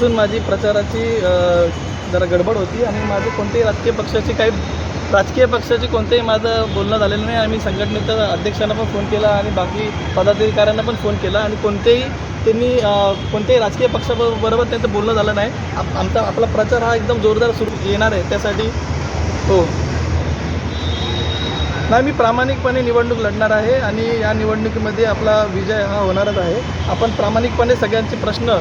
सकाळपासून माझी प्रचाराची जरा गडबड होती आणि माझे कोणतेही राजकीय पक्षाची काही राजकीय पक्षाची कोणतेही माझं बोलणं झालेलं नाही आम्ही संघटनेच्या अध्यक्षांना पण फोन केला आणि बाकी पदाधिकाऱ्यांना पण फोन केला आणि कोणतेही त्यांनी कोणत्याही राजकीय पक्षाबरोबर त्यांचं बोलणं झालं नाही. आप आमचा आपला प्रचार हा एकदम जोरदार सुरू येणार आहे. त्यासाठी हो. नाही मी प्रामाणिकपणे निवडणूक लढणार आहे आणि या निवडणुकीमध्ये आपला विजय हा होणारच आहे. आपण प्रामाणिकपणे सगळ्यांचे प्रश्न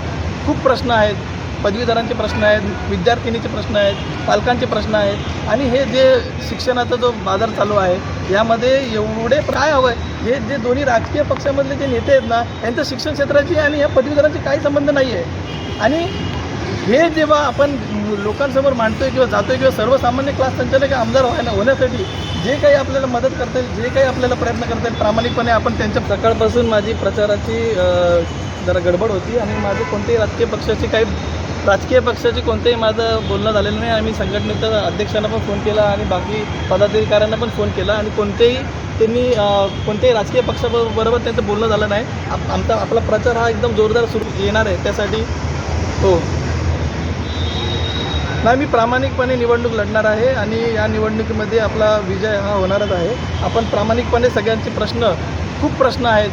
खूप प्रश्न आहेत. पदवीधरांचे प्रश्न आहेत विद्यार्थिनीचे प्रश्न आहेत पालकांचे प्रश्न आहेत. आणि हे जे शिक्षणाचा जो बाजार चालू आहे यामध्ये एवढे काय हवं आहे. हे जे दोन्ही राजकीय पक्षामधले जे नेते आहेत ना यांचं शिक्षण क्षेत्राची आणि या पदवीधरांचे काही संबंध नाही आहे. आणि हे जेव्हा आपण लोकांसमोर मांडतोय किंवा जातोय किंवा सर्वसामान्य क्लास संचालक आमदार व्हायला होण्यासाठी जे काही आपल्याला मदत करता येईल जे काही आपल्याला प्रयत्न करता येईल प्रामाणिकपणे आपण त्यांच्या सकाळपासून माझी प्रचाराची जरा गडबड होती आणि माझं कोणत्याही राजकीय पक्षाची काही राजकीय पक्षाची कोणतेही माझं बोलणं झालेलं नाही आम्ही संघटनेच्या अध्यक्षांना पण फोन केला आणि बाकी पदाधिकाऱ्यांना पण फोन केला आणि कोणतेही त्यांनी कोणत्याही राजकीय पक्षाबरोबर त्यांचं बोलणं झालं नाही. आप आमचा आपला प्रचार हा एकदम जोरदार सुरू येणार आहे. त्यासाठी हो. नाही मी प्रामाणिकपणे निवडणूक लढणार आहे आणि या निवडणुकीमध्ये आपला विजय हा होणारच आहे. आपण प्रामाणिकपणे सगळ्यांचे प्रश्न खूप प्रश्न आहेत.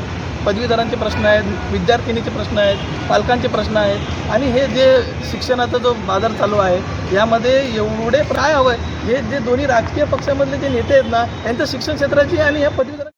पदवीधरांचे प्रश्न आहेत विद्यार्थिनीचे प्रश्न आहेत पालकांचे प्रश्न आहेत. आणि हे जे शिक्षणाचा जो बाजार चालू आहे यामध्ये एवढे काय हवं आहे? हे जे दोन्ही राजकीय पक्षामधले जे नेते आहेत ना यांचं शिक्षण क्षेत्राची आणि या पदवीधर